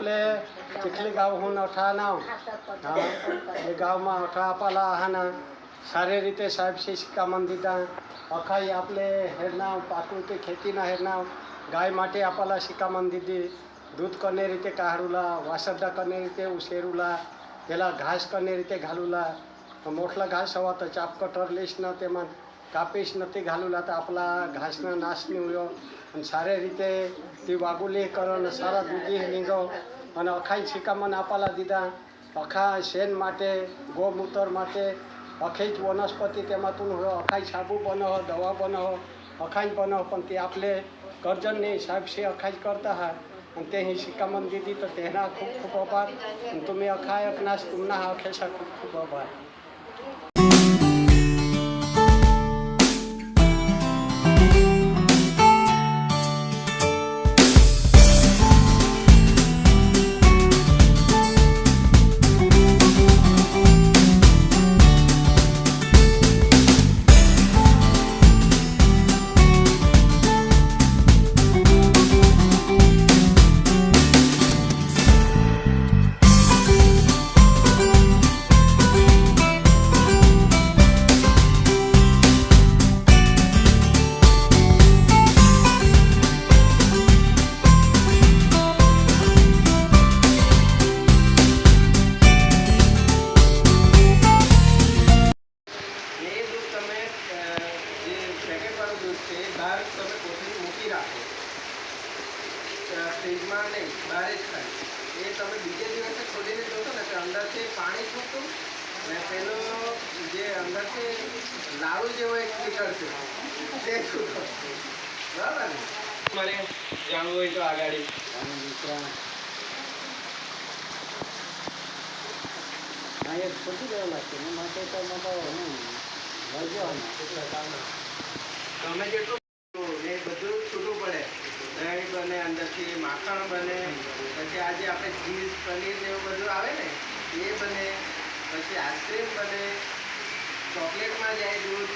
आपले चिखली गाव हुन अठा नाव हे गावमा अठा आपाला आहाना. सारे रीते साहेब शिका मंदिदा अखाई आपले हेर नाव पाकृती खेती ना हेरनाव. गाय माटे आपाला शिका मंदिदी दूध कने रीते काढूला वासड्डा कने रीते उशेरुला. त्याला घास कने रीते घालूला. मोठला घास हवा तर चाप कटरलेस ना ते मान નથી ઘાલુલા તો આપણા ઘાસના નાશ નહીં હોય અને સારી રીતે તે વાગુલી કરો અને સારા દૂધી નીંગો અને અખાઈ શિકામણ આપેલા દીધા. અખા શેન માટે, ગોમૂત્ર માટે અખી જ વનસ્પતિ તેમાં તું અખાઈ સાબુ બનો દવા બનો અખાઈ બનો પણ તે આપણે નહીં સાહેબ છે અખાઈ કરતા હા અને તે અહીં શિકામણ દીધી તો તેના ખૂબ ખૂબ આભાર. અને તમે અખાય અકનાશ તુમના અખેશા ખૂબ ખૂબ આભાર. ફ્રીજમાં નહીં બહાર જ થાય એ તમે બીજે દિવસે ખોલીને જોશો ને તો અંદરથી પાણી છૂટું ને પેલો જે અંદરથી લાડુ જેવો એક નીકળશે તે. છૂટો બરાબર ને? મારે જાણવું હોય તો આગાડી અહીંયા ખોટી દેવા લાગશે ને માટે તો હું તમે જેટલું એ બધું છૂટું પડે દહીં બને અંદરથી માખણ બને, પછી આજે આપણે ચીઝ, પનીર ને એવું બધું આવે ને, એ બને, પછી આઈસ્ક્રીમ બને, ચોકલેટમાં જાય દૂધ,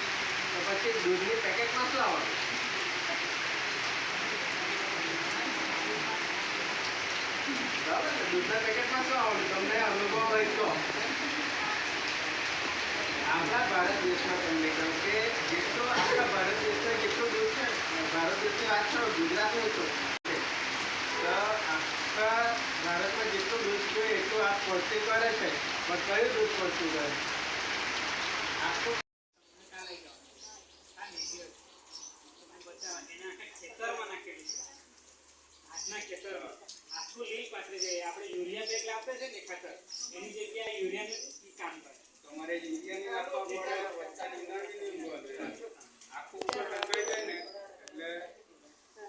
તો પછી દૂધની પેકેટમાં શું આવવાનું? બરાબર ને દૂધના પેકેટમાં શું આવવાનું? તમને અનુભવ હોય તો. આપણા ભારત દેશમાં તમને કહું કે, જેટલો આપણા ભારત દેશમાં જેટલું દૂધ છે, ભારત દેશની વાત કરો, ગુજરાતનું તો. તો આખા ભારતમાં જેટલું દૂધ જોઈએ એટલું આ પડતી કરે છે પણ કયું દૂધ પહોંચતું કરે આખું આપણે યુરિયા બેગ લાવતા છે ને ખાતર એની જગ્યાએ યુરિયાનું કામ કરે તમારે યુરિયાની આપવા પડે વચ્ચે નીંદણ બી નહીં ઉગવા દે. આખું ઉપર ટંકાઈ જાય ને એટલે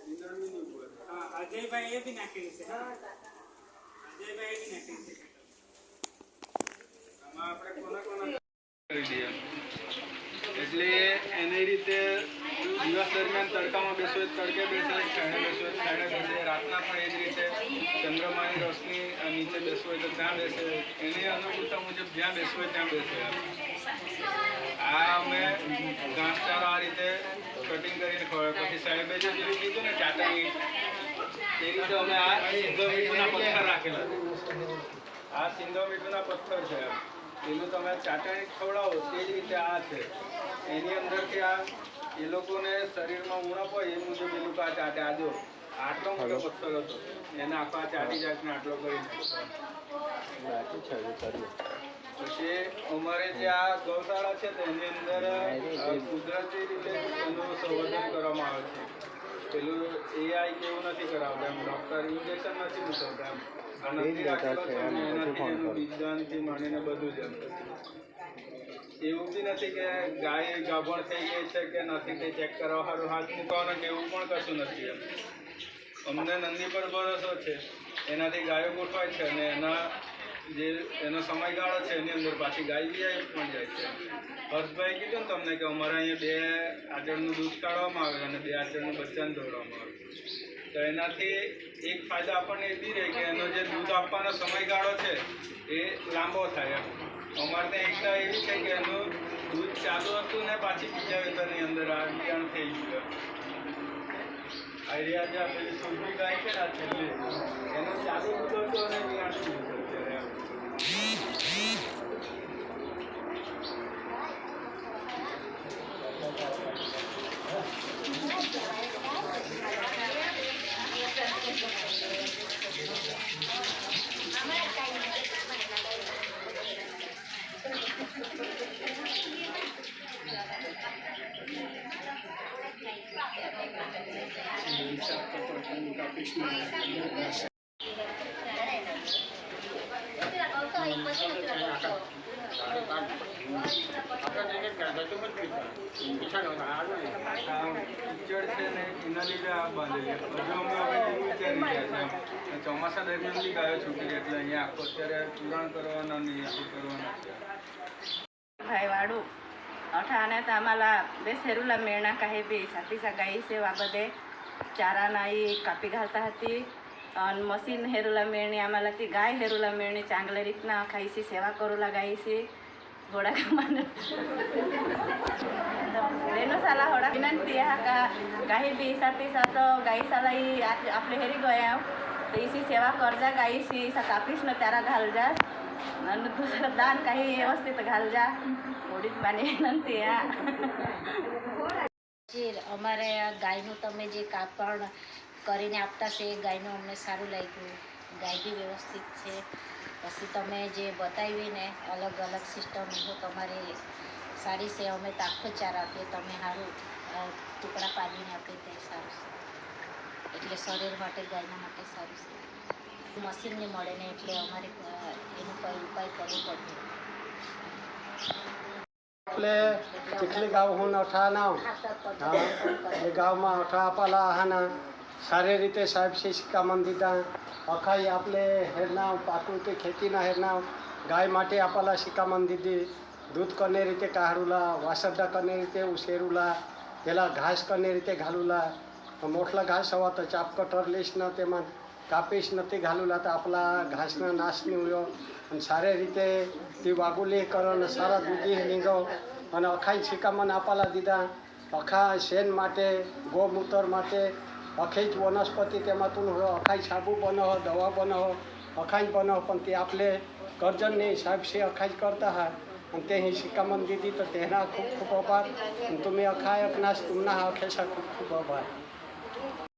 નીંદણ બી નહીં ઉગવા દે. હા અજયભાઈ એ બી નાખેલી છે. અજયભાઈ એ બી નાખેલી છે. એટલે એની રીતે તડકામાં બેસો તડકે બેસે છાણે બેસો છાણે બેસે રાતના પણ એ રીતે ચંદ્રમાની રોશની નીચે બેસવું તો ત્યાં બેસે. એની અનુકૂળતા મુજબ જ્યાં બેસવું ત્યાં બેસે. આ અમે ઘાસચારો આ રીતે કટિંગ કરીને ખવડાવે પછી સાહેબે જે કીધું ને ચાટણી એ રીતે અમે આ સિંધો પથ્થર રાખેલા આ સિંધો પથ્થર છે. એનું તમે ચાટણી ખવડાવો તે જ રીતે આ છે. એની અંદરથી આ એ લોકોને શરીરમાં ઉણપ હોય એ મુજબ એ લોકો આ ચાટે આ જો આટલો મોટો પથ્થર હતો. એને આખા ચાટી ચાટીને આટલો કરી પછી અમારે જે આ ગૌશાળા છે તેની અંદર કુદરતી રીતે એનું સંવર્ધન કરવામાં આવે છે. પેલું એઆઈ કેવું નથી કરાવતા એમ ડૉક્ટર ઇન્જેક્શન નથી મૂકવતા એમ. નથી રાખેલો એનાથી એનું બીજદાનથી માંડીને બધું જ એમ. એવું બી નથી કે ગાય ગાભણ થઈ ગઈ છે કે નથી તે ચેક કરવા સારું હાથ મૂકવાનો કે એવું પણ કશું નથી એમ. અમને નંદી પર ભરોસો છે એનાથી ગાયો ગોઠવાય છે અને એના જે એનો સમયગાળો છે, એની અંદર પાછી ગાય આવી પણ જાય છે. હર્ષભાઈ કીધું ને તમને કે અમારે અહીંયા બે આચરણનું દૂધ કાઢવામાં આવે અને બે આચરણનું બચ્ચાને દોડવામાં આવે તો એનાથી એક ફાયદો આપણને એ રહે કે એનો જે દૂધ આપવાનો સમયગાળો છે, એ લાંબો થાય અમારે ત્યાં એકતા એવી છે કે એનું દૂધ ચાલુ હતું ને પાછી બીજા વેતરની અંદર આ બિયાણ થઈ ગયું આઈડિયા જે આપેલી સુરભી ગાય છે ને છેલ્લી. એનું ચાલુ દૂધ હતું અને આ કીચડ છે ને, એના લીધે આ બાંધેલી હજુ ચોમાસા દરમિયાન ગાયો છૂટી એટલે અહીંયા આખો અત્યારે પૂરણ કરવાના નહીં આખું કરવાના ભાઈ વાળું અઠાને તો આम्हाला बेसेरूला मेळणा काही बी साथी सगाई सेवा बदे चारा नाही कापी घालता हती आणि मशीन हेरूला मिळणे आम्हाला ती गाय हेरूला मिळणे चांगल्या रीतनं खायची सेवा करूला गाईची घोडा कामान रेणुसाला होडा विनंती आहे का काही बी साठी सात गाईसाला ही आप- आपले हेरी गया तर इसी सेवा करजा गाईशी सा कापीस न त्याला घाल जा અને दुसरं દાન काही વ્યવસ્થિત ઘાલજા થોડી જ માની વિનંતી આ જે અમારે આ ગાયનું તમે જે કાપડ કરીને આપતા છે એ ગાયનું અમને સારું લાગ્યું. ગાય બી વ્યવસ્થિત છે. પછી તમે જે બતાવી ને અલગ અલગ સિસ્ટમ જો તમારી સારી છે અમે તાખો ચાર આપીએ તમે સારું ટુકડા પાડીને આપીએ તે સારું છે. એટલે શરીર માટે ગાયના માટે સારું છે. મશીન મશીનને મળે ને એટલે અમારે એનું કોઈ ઉપાય કરવો પડે એટલે કેટલી હું અઠા ના ગામમાં અઠા આપેલા આહાના. સારી રીતે સાહેબ શિક્ષકામાં દીધા અખાઈ આપણે હેરના પ્રાકૃતિક ખેતીના હેરના ગાય માટે આપણા શિકામણ દીધી દૂધ કને રીતે કાઢુલા વાસરડા કને રીતે ઉછેરુલા પેલા ઘાસ કને રીતે ઘાલુલા મોટલા ઘાસ હવા તો ચાપ કટર લઈશ ન તેમાં કાપીશ નથી ઘાલુલા તો આપણા ઘાસના નાશ નહીં હોય અને સારી રીતે તે વાગુલી કરો અને સારા દૂધી નીંગો અને અખાઈ શિકામણ આપેલા દીધા અખા શેન માટે ગૌમૂત્ર માટે અખી જ વનસ્પતિ તેમાં તું અખાઈ સાબુ બનાવો દવા બનાવો અખાઈ બનાવો પણ તે આપણે કરજણની હિસાબ છે અખાઈ કરતા હા અને તે અહીં શિકામણ દીધી તો તેના ખૂબ ખૂબ આભાર. અને તમે અખાય અકનાશ તુમના અખેશા ખૂબ ખૂબ આભાર.